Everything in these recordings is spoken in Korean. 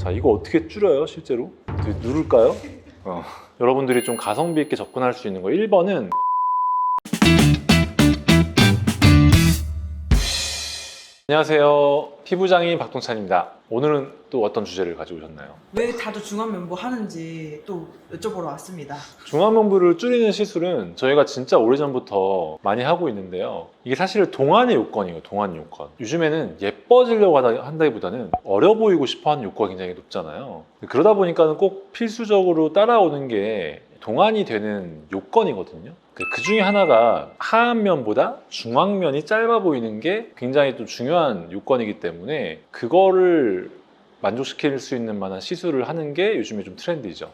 자, 이거 어떻게 줄여요, 실제로? 누를까요? 어. 여러분들이 좀 가성비 있게 접근할 수 있는 거 1번은 안녕하세요. 피부장인 박동찬입니다. 오늘은 또 어떤 주제를 가지고 오셨나요? 왜 다들 중앙 멤버 하는지 또 여쭤보러 왔습니다. 중화면부를 줄이는 시술은 저희가 진짜 오래전부터 많이 하고 있는데요. 이게 사실 동안의 요건이에요. 동안 요건. 요즘에는 예뻐지려고 한다기보다는 어려 보이고 싶어 하는 욕구가 굉장히 높잖아요. 그러다 보니까는 꼭 필수적으로 따라오는 게 동안이 되는 요건이거든요. 그 중에 하나가 하안면보다 중앙면이 짧아 보이는 게 굉장히 또 중요한 요건이기 때문에 그거를 만족시킬 수 있는 만한 시술을 하는 게 요즘에 좀 트렌드이죠.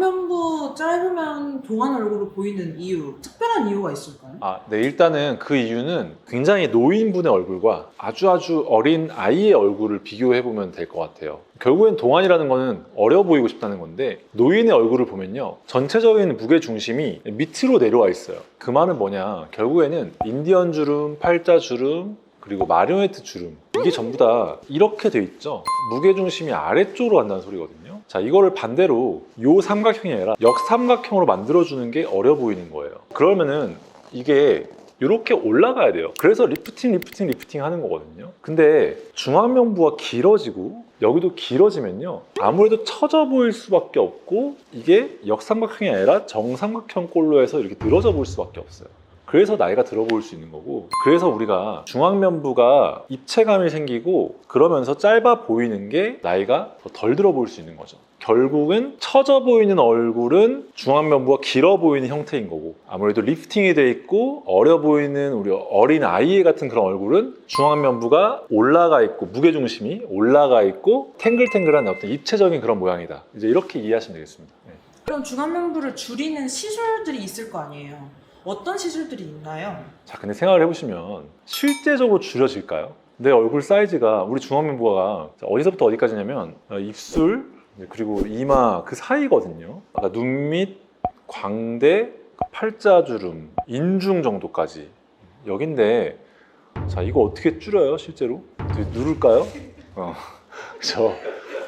멤버 짧으면 동안 얼굴로 보이는 이유, 특별한 이유가 있을까요? 아, 네, 일단은 그 이유는 굉장히 노인분의 얼굴과 아주 아주 어린 아이의 얼굴을 비교해 보면 될 것 같아요. 결국엔 동안이라는 거는 어려 보이고 싶다는 건데 노인의 얼굴을 보면요. 전체적인 무게 중심이 밑으로 내려와 있어요. 그 말은 뭐냐? 결국에는 인디언 주름, 팔자 주름, 그리고 마리오네트 주름 이게 전부 다 이렇게 돼 있죠. 무게 중심이 아래쪽으로 간다는 소리거든요. 자, 이거를 반대로 요 삼각형이 아니라 역삼각형으로 만들어 주는 게 어려 보이는 거예요. 그러면은 이게 이렇게 올라가야 돼요. 그래서 리프팅, 리프팅, 리프팅 하는 거거든요. 근데 중앙면부가 길어지고 여기도 길어지면요. 아무래도 처져 보일 수밖에 없고 이게 역삼각형이 아니라 정삼각형 꼴로 해서 이렇게 늘어져 보일 수밖에 없어요. 그래서 나이가 들어 보일 수 있는 거고 그래서 우리가 중앙면부가 입체감이 생기고 그러면서 짧아 보이는 게 나이가 더덜 들어 보일 수 있는 거죠 결국은 처져 보이는 얼굴은 중앙면부가 길어 보이는 형태인 거고 아무래도 리프팅이 돼 있고 어려 보이는 우리 어린 아이 같은 그런 얼굴은 중앙면부가 올라가 있고 무게중심이 올라가 있고 탱글탱글한 어떤 입체적인 그런 모양이다 이제 이렇게 이해하시면 되겠습니다 네. 그럼 중앙 멤버를 줄이는 시술들이 있을 거 아니에요? 어떤 시술들이 있나요? 자, 근데 생각을 해보시면 실제적으로 줄여질까요? 내 얼굴 사이즈가 우리 중앙면부가 어디서부터 어디까지냐면 어, 입술 그리고 이마 그 사이거든요. 아까 눈 밑, 광대, 팔자주름, 인중 정도까지 여긴데 자 이거 어떻게 줄여요 실제로? 누를까요? 어, 그렇죠.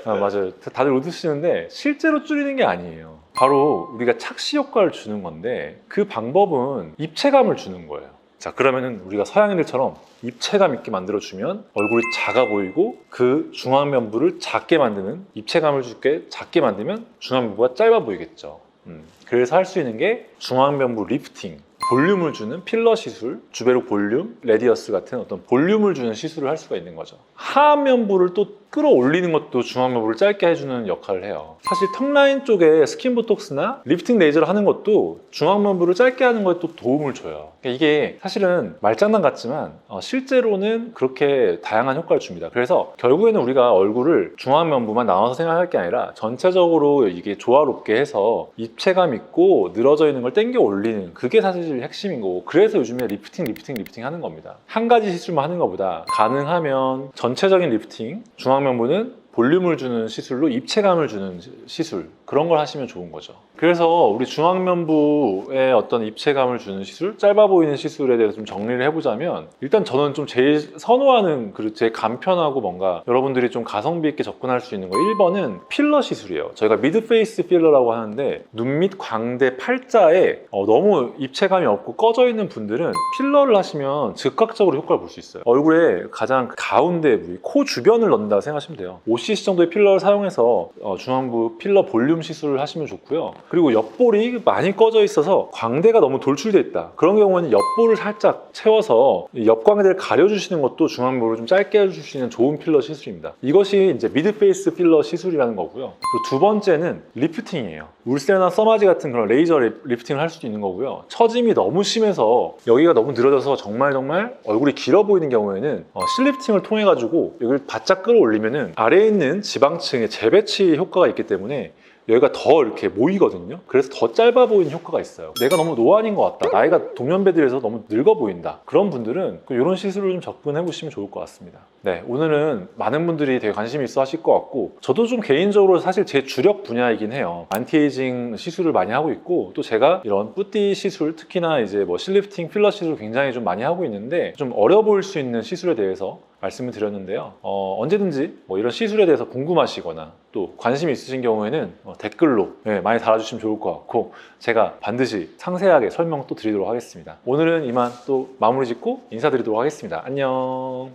아, 맞아요. 다들 웃으시는데 실제로 줄이는 게 아니에요. 바로 우리가 착시 효과를 주는 건데 그 방법은 입체감을 주는 거예요. 자, 그러면은 우리가 서양인들처럼 입체감 있게 만들어주면 얼굴이 작아 보이고 그 중앙면부를 작게 만드는 입체감을 줄게 작게 만들면 중앙면부가 짧아 보이겠죠. 음, 그래서 할 수 있는 게 중앙면부 리프팅, 볼륨을 주는 필러 시술, 주베로 볼륨, 레디어스 같은 어떤 볼륨을 주는 시술을 할 수가 있는 거죠. 하안면부를 또 끌어올리는 것도 중앙면부를 짧게 해주는 역할을 해요. 사실 턱 라인 쪽에 스킨 보톡스나 리프팅 레이저를 하는 것도 중앙면부를 짧게 하는 것도 도움을 줘요. 그러니까 이게 사실은 말장난 같지만 어, 실제로는 그렇게 다양한 효과를 줍니다. 그래서 결국에는 우리가 얼굴을 중앙면부만 나눠서 생각할 게 아니라 전체적으로 이게 조화롭게 해서 입체감 있고 늘어져 있는 걸 당겨 올리는 그게 사실 핵심인 거고 그래서 요즘에 리프팅, 리프팅, 리프팅 하는 겁니다. 한 가지 시술만 하는 것보다 가능하면 전체적인 리프팅, 중앙 면부는 볼륨을 주는 시술로 입체감을 주는 시술 그런 걸 하시면 좋은 거죠. 그래서 우리 중앙면부에 어떤 입체감을 주는 시술, 짧아 보이는 시술에 대해서 좀 정리를 해보자면 일단 저는 좀 제일 선호하는 그리고 제 간편하고 뭔가 여러분들이 좀 가성비 있게 접근할 수 있는 거 1번은 필러 시술이에요. 저희가 미드페이스 필러라고 하는데 눈 밑 광대 팔자에 어, 너무 입체감이 없고 꺼져 있는 분들은 필러를 하시면 즉각적으로 효과를 볼 수 있어요. 얼굴에 가장 가운데 부위, 코 주변을 넣는다고 생각하시면 돼요. 5cc 정도의 필러를 사용해서 어, 중앙부 필러 볼륨 시술을 하시면 좋고요. 그리고 옆볼이 많이 꺼져 있어서 광대가 너무 돌출돼 있다. 그런 경우에는 옆볼을 살짝 채워서 이 옆광대를 가려주시는 것도 중앙부를 좀 짧게 해줄 수 있는 좋은 필러 시술입니다. 이것이 이제 미드페이스 필러 시술이라는 거고요. 그리고 두 번째는 리프팅이에요. 울세나 써마지 같은 그런 레이저 리- 리프팅을 할 수도 있는 거고요. 처짐이 너무 심해서 여기가 너무 늘어져서 정말 정말 얼굴이 길어 보이는 경우에는 어, 실리프팅을 통해 가지고 여기를 바짝 끌어올리면은 아래에 있는 지방층의 재배치 효과가 있기 때문에 여기가 더 이렇게 모이거든요. 그래서 더 짧아 보이는 효과가 있어요. 내가 너무 노안인 것 같다. 나이가 동년배들에서 너무 늙어 보인다. 그런 분들은 이런 시술을 좀 접근해 보시면 좋을 것 같습니다. 네, 오늘은 많은 분들이 되게 관심이 있어 하실 것 같고 저도 좀 개인적으로 사실 제 주력 분야이긴 해요. 안티에이징 시술을 많이 하고 있고 또 제가 이런 뿌띠 시술 특히나 이제 뭐 실리프팅 필러 시술 굉장히 좀 많이 하고 있는데 좀 어려 보일 수 있는 시술에 대해서 말씀을 드렸는데요. 어, 언제든지 뭐 이런 시술에 대해서 궁금하시거나 또 관심 이 있으신 경우에는 어, 댓글로 네, 많이 달아주시면 좋을 것 같고 제가 반드시 상세하게 설명 또 드리도록 하겠습니다. 오늘은 이만 또 마무리 짓고 인사드리도록 하겠습니다. 안녕.